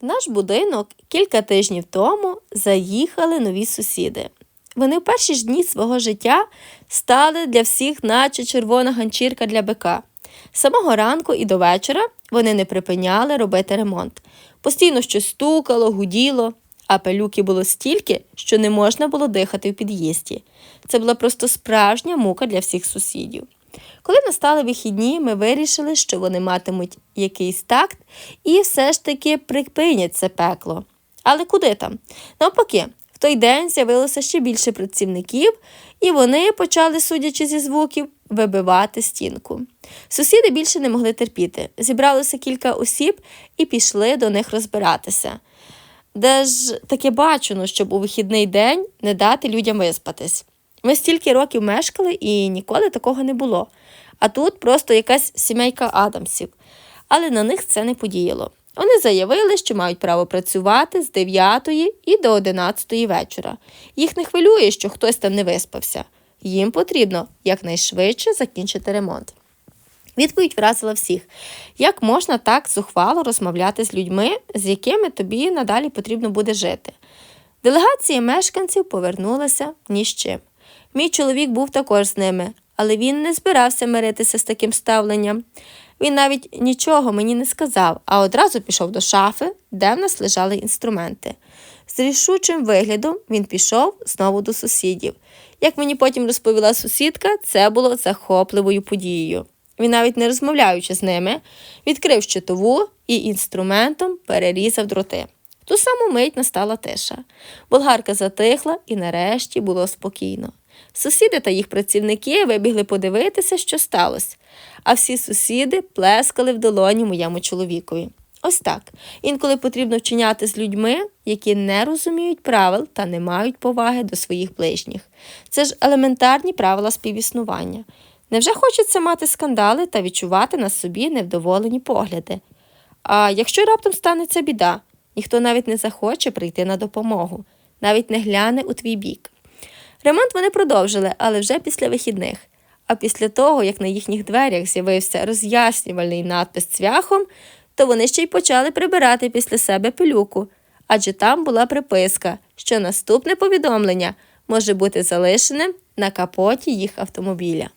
В наш будинок кілька тижнів тому заїхали нові сусіди. Вони в перші ж дні свого життя стали для всіх, наче червона ганчірка для бика. З самого ранку і до вечора вони не припиняли робити ремонт. Постійно щось стукало, гуділо, а пилюки було стільки, що не можна було дихати в під'їзді. Це була просто справжня мука для всіх сусідів. Коли настали вихідні, ми вирішили, що вони матимуть якийсь такт і все ж таки припинять це пекло. Але куди там? Навпаки, в той день з'явилося ще більше працівників, і вони почали, судячи зі звуків, вибивати стінку. Сусіди більше не могли терпіти. Зібралося кілька осіб і пішли до них розбиратися. Де ж таке бачено, щоб у вихідний день не дати людям виспатись. Ми стільки років мешкали і ніколи такого не було. А тут просто якась сімейка Адамсів. Але на них це не подіяло. Вони заявили, що мають право працювати з 9 і до 11 вечора. Їх не хвилює, що хтось там не виспався. Їм потрібно якнайшвидше закінчити ремонт. Відповідь вразила всіх. Як можна так зухвало розмовляти з людьми, з якими тобі надалі потрібно буде жити? Делегація мешканців повернулася ні з чим. Мій чоловік був також з ними, але він не збирався миритися з таким ставленням. Він навіть нічого мені не сказав, а одразу пішов до шафи, де в нас лежали інструменти. З рішучим виглядом він пішов знову до сусідів. Як мені потім розповіла сусідка, це було захопливою подією. Він, навіть не розмовляючи з ними, відкрив щитову і інструментом перерізав дроти. Ту саму мить настала тиша. Болгарка затихла і нарешті було спокійно. Сусіди та їх працівники вибігли подивитися, що сталося, а всі сусіди плескали в долоні моєму чоловікові. Ось так. Інколи потрібно вчиняти з людьми, які не розуміють правил та не мають поваги до своїх ближніх. Це ж елементарні правила співіснування. Невже хочеться мати скандали та відчувати на собі невдоволені погляди? А якщо раптом станеться біда, ніхто навіть не захоче прийти на допомогу, навіть не гляне у твій бік. Ремонт вони продовжили, але вже після вихідних. А після того, як на їхніх дверях з'явився роз'яснювальний надпис цвяхом, то вони ще й почали прибирати після себе пилюку, адже там була приписка, що наступне повідомлення може бути залишеним на капоті їх автомобіля.